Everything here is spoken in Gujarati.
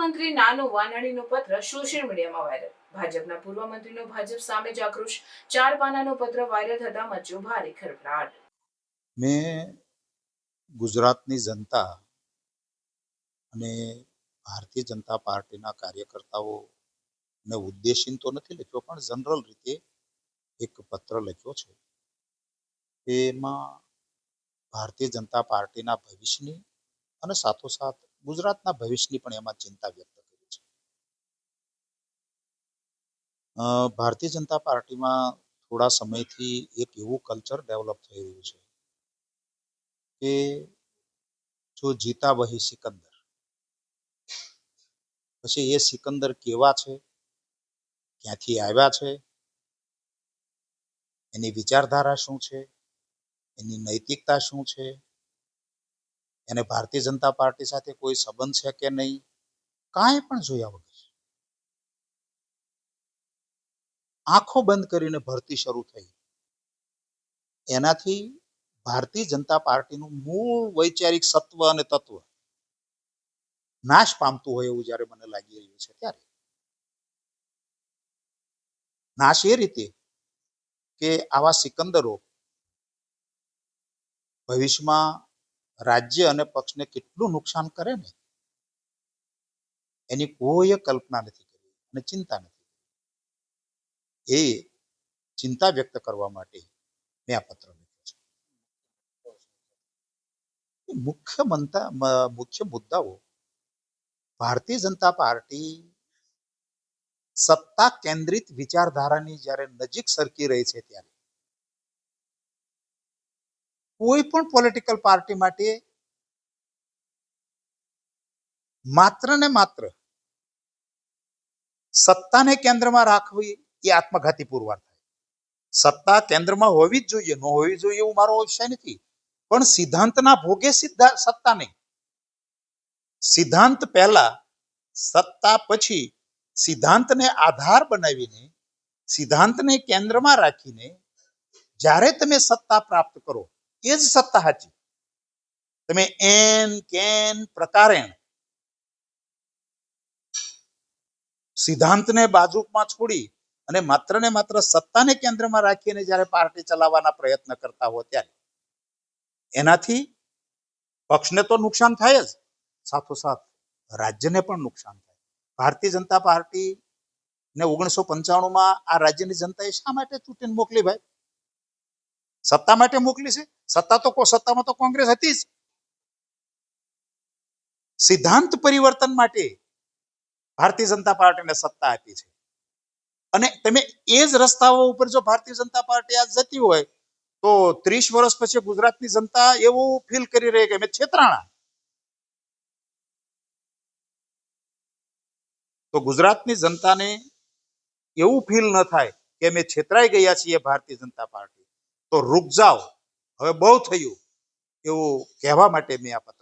મંત્રી નાનું વાનાણીનો પત્ર સોશિયલ મીડિયામાં વાયરલ. ભાજપના પૂર્વ મંત્રીનો ભાજપ સામે જ આક્રોશ. ચાર પાનાનો પત્ર વાયરલ થતા મચ્યો ભારે ખરભરાટ મેં ગુજરાતની જનતા અને ભારતીય જનતા પાર્ટીના કાર્યકર્તાઓ ને ઉદ્દેશીન તો નથી લખ્યો, પણ જનરલ રીતે એક પત્ર લખ્યો છે. એમાં ભારતીય જનતા પાર્ટીના ભવિષ્યની અને સાથોસાથ ગુજરાતના ભવિષ્યની પણ એમાં ચિંતા વ્યક્ત કરી છે. ભારતીય જનતા પાર્ટીમાં થોડા સમયથી એક એવું કલ્ચર ડેવલપ થઈ રહ્યું છે કે જો જીતા વહી સિકંદર. પછી એ સિકંદર કેવા છે? ક્યાંથી આવ્યા છે? એની વિચારધારા શું છે? એની નૈતિકતા શું છે? એને ભારતીય જનતા પાર્ટી સાથે કોઈ સંબંધ છે કે નહીં? કાંઈ પણ જોયા વગર. આંખો બંધ કરીને ભરતી શરૂ થઈ. એનાથી ભારતીય જનતા પાર્ટીનું મૂળ વૈચારિક સત્વ અને તત્વ નાશ પામતું હોય એવું જ્યારે મને લાગી રહ્યું છે ત્યારે. નાશ એ રીતે કે આવા સિકંદરો ભવિષ્યમાં રાજ્ય અને પક્ષને કેટલું નુકસાન કરે ને? એની કોઈ કલ્પના નથી કરી અને ચિંતા નથી એ ચિંતા વ્યક્ત કરવા માટે મેં આ પત્ર લખ્યો છે. મુખ્ય મંતા મુખ્ય મુદ્દાઓ ભારતીય જનતા પાર્ટી સત્તા કેન્દ્રિત વિચારધારાની જ્યારે નજીક સરકી રહી છે ત્યારે કોઈ પણ પોલિટિકલ પાર્ટી માટે માત્ર ને માત્ર સત્તાને કેન્દ્રમાં રાખવી એ આત્મઘાતી પુરવાર થાય. સત્તા કેન્દ્રમાં હોવી જ જોઈએ, ન હોવી જોઈએ એવું મારો વિષય નથી. પણ સિદ્ધાંતના ભોગે સિદ્ધા સત્તા નહીં સિદ્ધાંત પહેલા, સત્તા પછી સિદ્ધાંતને આધાર બનાવીને, સિદ્ધાંતને કેન્દ્રમાં રાખીને જ્યારે તમે સત્તા પ્રાપ્ત કરો એ જ સત્તા સાચી તમે એન, કેન, પ્રકારેણ સિદ્ધાંતને બાજુમાં છોડી અને માત્ર ને માત્ર સત્તાને કેન્દ્રમાં રાખીને જ્યારે પાર્ટી ચલાવવાના પ્રયત્ન કરતા હો ત્યારે એનાથી પક્ષને તો નુકસાન થાય જ. સાથોસાથ રાજ્યને પણ નુકસાન થાય. ભારતીય જનતા પાર્ટી ને ઓગણીસો પંચાણુંમાં આ રાજ્યની જનતાએ શા માટે ચૂંટીને મોકલી ભાઈ? સત્તા માટે મોકલી છે? સત્તા તો સત્તામાં તો કોંગ્રેસ હતી જ. સિદ્ધાંત પરિવર્તન માટે ભારતીય જનતા પાર્ટીને સત્તા આપી છે. અને તમે એ જ રસ્તાઓ ઉપર જો ભારતીય જનતા પાર્ટી આજ જતી હોય, તો ત્રીસ વર્ષ પછી ગુજરાતની જનતા એવું ફીલ કરી રહી કે અમે છેતરાણા. તો ગુજરાતની જનતાને એવું ફીલ ન થાય કે અમે છેતરાઈ ગયા છીએ ભારતીય જનતા પાર્ટી. તો રૂક જાઓ. હવે બહુ થયું એવું કહેવા માટે મેં આ પત્ર